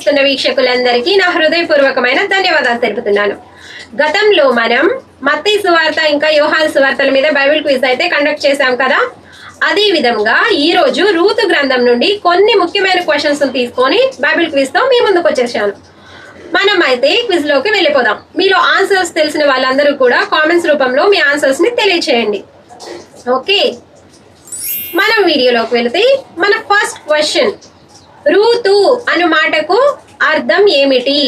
వీక్షిస్తున్న వీక్షకులందరికీ నా హృదయపూర్వకమైన ధన్యవాదాలు తెలుపుతున్నాను. గతంలో మనం మత్తి సువార్త ఇంకా యోహాన్ సువార్తల మీద బైబిల్ క్విజ్ అయితే కండక్ట్ చేశాం కదా? అదే విధంగా ఈ రోజు రూతు గ్రంథం నుండి కొన్ని ముఖ్యమైన క్వశ్చన్స్ తీసుకొని బైబిల్ క్విజ్తో మీ ముందుకు వచ్చేసాను. మనం అయితే క్విజ్లోకి వెళ్ళిపోదాం. మీలో ఆన్సర్స్ తెలిసిన వాళ్ళందరూ కూడా కామెంట్స్ రూపంలో మీ ఆన్సర్స్ని తెలియచేయండి. ఓకే. మనం వీడియోలోకి వెళితే మన ఫస్ట్ క్వశ్చన్. రూతు అను మాటకు అర్థం ఏమిటి?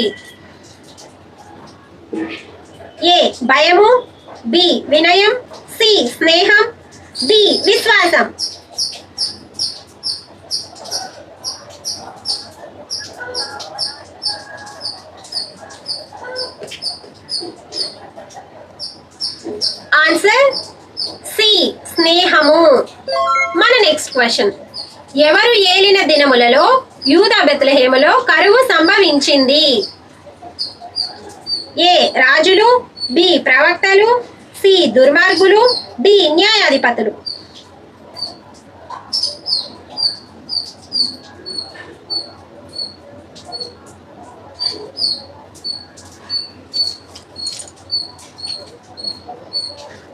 ఏ భయము బి వినయం సి స్నేహం డి విశ్వాసం. ఆన్సర్ సి స్నేహము. మన నెక్స్ట్ క్వశ్చన్ ఎవరు ఏలిన దినములలో యూదా బెత్లహేములో కరువు సంభవించింది. ఏ రాజులు బి ప్రవక్తలు సి దుర్మార్గులు డి న్యాయాధిపతులు.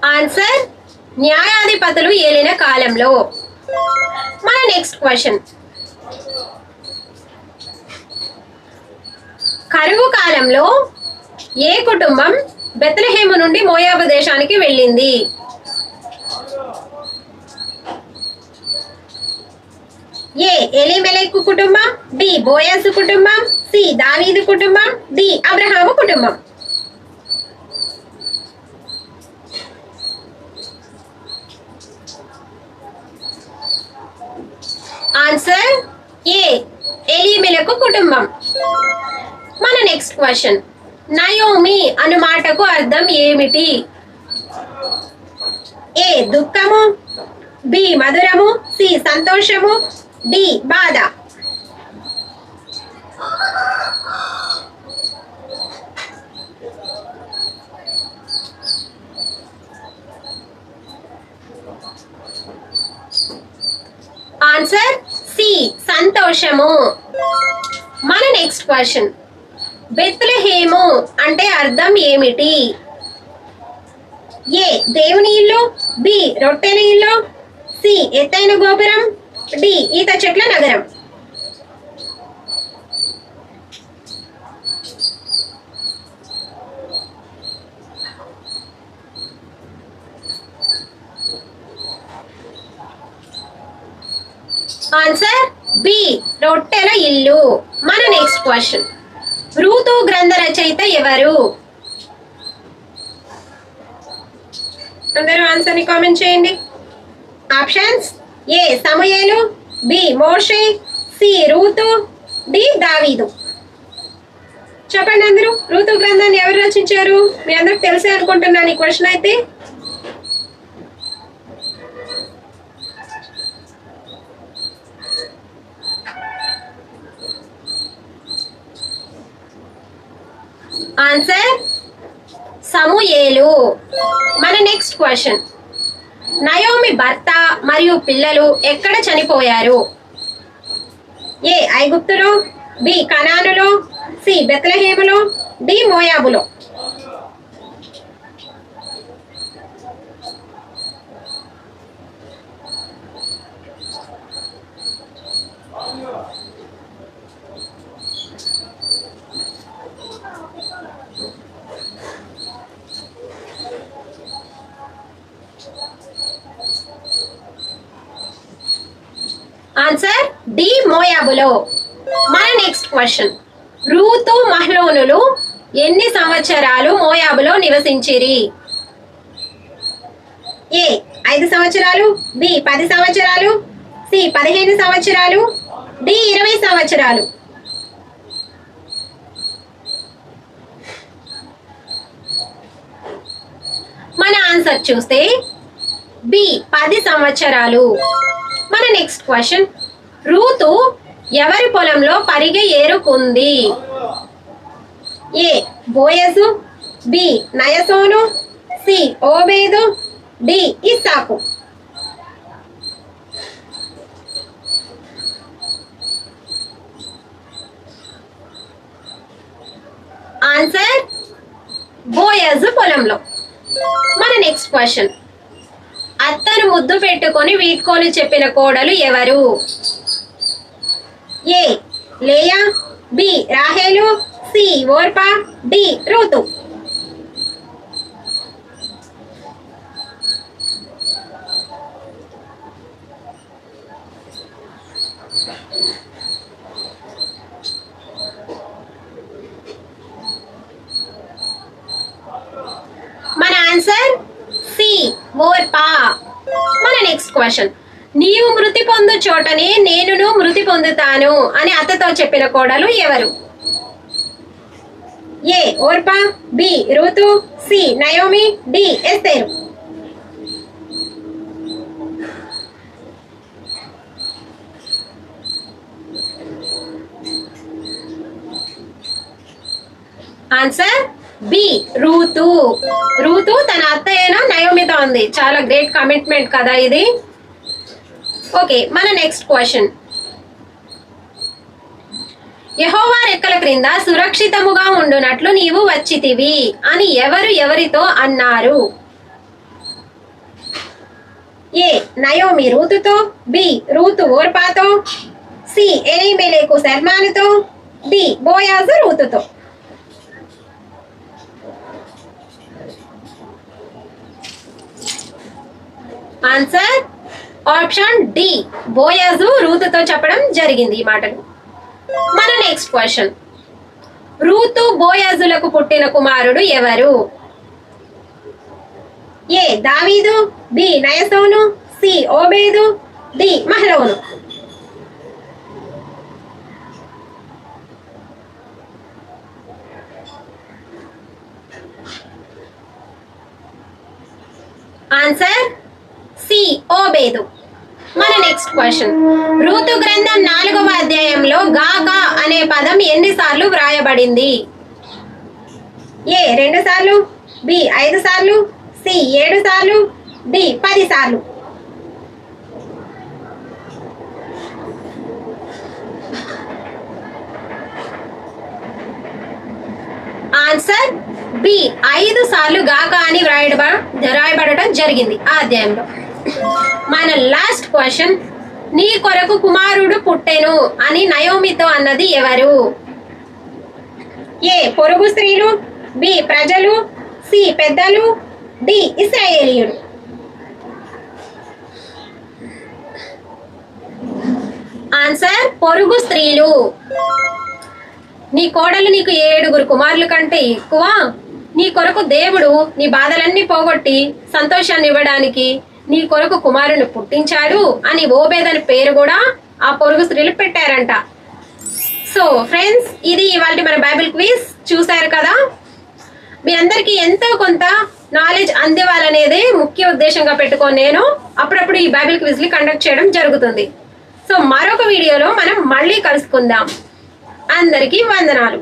ఆన్సర్ న్యాయాధిపతులు ఏలిన కాలంలో. మన నెక్స్ట్ క్వశ్చన్. కరువు కాలంలో ఏ కుటుంబం బెత్లహేము నుండి మోయాబు దేశానికి వెళ్ళింది? ఏ ఎలిమెలెక్కు కుటుంబం బి బోయాసు కుటుంబం సి దావీదు కుటుంబం డి అబ్రహాము కుటుంబం. ఆన్సర్ ఏ ఎలిమెలకు కుటుంబం. మన నెక్స్ట్ క్వశ్చన్ నయోమి అను మాటకు అర్థం ఏమిటి? ఏ దుఃఖము? బి మధురము? సి సంతోషము? డి బాధ. ఆన్సర్ సి సంతోషము. మన నెక్స్ట్ క్వశ్చన్ బెత్లహేము అంటే అర్థం ఏమిటి? ఏ దేవుని ఇల్లు బి రొట్టెల ఇల్లు సి ఎత్తైన గోపురం డి ఈత చెట్ల నగరం. ఆన్సర్ బి రొట్టెల ఇల్లు. మన నెక్స్ట్ క్వశ్చన్ రూతు గ్రంథ రచయిత ఎవరు? అందరూ ఆన్సర్ని కామెంట్ చేయండి. ఆప్షన్స్ ఏ సమయలు. బి మోషే. సి రూతు డి దావీదు. చెప్పండి అందరూ రూతు గ్రంథాన్ని ఎవరు రచించారు? మీ అందరికి తెలిసే అనుకుంటున్నాను ఈ క్వశ్చన్ అయితే. ఆన్సర్ సమూయేలు. మన నెక్స్ట్ క్వశ్చన్. నయోమి భర్త మరియు పిల్లలు ఎక్కడ చనిపోయారు? ఏ ఐగుప్తులో బి కనానులో సి బెత్లహేములో డి మోయాబులో ఆన్సర్ డి మోయాబులో. మన నెక్స్ట్ క్వశ్చన్ రూతు మహ్లోనులు ఎన్ని సంవత్సరాలు మోయాబులో నివసించిరి? ఏ ఐదు సంవత్సరాలు బి పది సంవత్సరాలు సి పదిహేను సంవత్సరాలు డి ఇరవై సంవత్సరాలు. మన ఆన్సర్ చూస్తే బి పది సంవత్సరాలు. మన నెక్స్ట్ క్వశ్చన్ రూతు ఎవరి పొలంలో పరిగె ఏరుకుంది? ఏ బోయసు బి నయసోను సి ఓబేదు డి ఇస్సాకు. ఆన్సర్ బోయజ్ పొలంలో. మన నెక్స్ట్ క్వశ్చన్ అత్తను ముద్దు పెట్టుకొని వీడ్కోలు చెప్పిన కోడలు ఎవరు? A Leah? బి రాహేలు. C Orpah. డి ఋతు మన ఆన్సర్ సి ఓర్పా. మన నెక్స్ట్ క్వశ్చన్. నీవు మృతి పొందు చోటనే నేనును మృతి పొందుతాను అని అత్తతో చెప్పిన కోడలు ఎవరు? ఏ ఓర్పా బి ఋతు సి నయోమి డి ఎస్తేరు. ఆన్సర్ బి రూతు. రూతు తన అత్తయ్యన నయోమితో ఉంది చాలా గ్రేట్ కమిట్మెంట్ కదా ఇది. ఓకే మన నెక్స్ట్ క్వశ్చన్ యహోవా రెక్కల క్రింద సురక్షితముగా ఉండునట్లు నీవు వచ్చితివి అని ఎవరు ఎవరితో అన్నారు? ఏ నయోమి రూతుతో బి రూతు ఓర్పాతో సి ఎలీమెలేకు శర్మానుతో డి బోయాజు రూతుతో. ఆన్సర్ ఆప్షన్ డి బోయాజు రూతుతో చెప్పడం జరిగింది ఈ మాటను. మన నెక్స్ట్ క్వశ్చన్ రూతు బోయాజులకు పుట్టిన కుమారుడు ఎవరు? ఏ దావీదు బి నయసోను సి ఓబేదు డి మహలోను. ఆన్సర్ సి ఓబేదు. మన నెక్స్ట్ క్వశ్చన్ ఋతు గ్రంథం నాలుగవ అధ్యాయంలో గాగా అనే పదం ఎన్నిసార్లు వ్రాయబడింది? ఏ రెండు సార్లు బి ఐదు సార్లు సి ఏడు సార్లు డి పది సార్లు. ఆన్సర్ బి ఐదు సార్లు గాక అని వ్రాయడం వ్రాయబడటం జరిగింది ఆ అధ్యాయంలో. మన లాస్ట్ క్వశ్చన్ నీ కొరకు కుమారుడు పుట్టెను అని నయోమితో అన్నది ఎవరు? ఏ పొరుగు స్త్రీలు బి ప్రజలు సి పెద్దలు డి ఇస్రాయేలీయుడు ఆన్సర్ పొరుగు స్త్రీలు. నీ కోడలు నీకు ఏడుగురు కుమారుల కంటే ఎక్కువ. నీ కొరకు దేవుడు నీ బాధలన్నీ పోగొట్టి సంతోషాన్ని ఇవ్వడానికి నీ కొరకు కుమారుని పుట్టించారు అని ఓబేదని పేరు కూడా ఆ పొరుగు స్త్రీలు పెట్టారంట. సో ఫ్రెండ్స్ ఇది ఇవాళ మన బైబిల్ క్విజ్ చూశారు కదా? మీ అందరికీ ఎంతో కొంత నాలెడ్జ్ అందివ్వాలనేది ముఖ్య ఉద్దేశంగా పెట్టుకొని నేను అప్పుడప్పుడు ఈ బైబిల్ క్విజ్ని కండక్ట్ చేయడం జరుగుతుంది. సో మరొక వీడియోలో మనం మళ్ళీ కలుసుకుందాం. అందరికీ వందనాలు.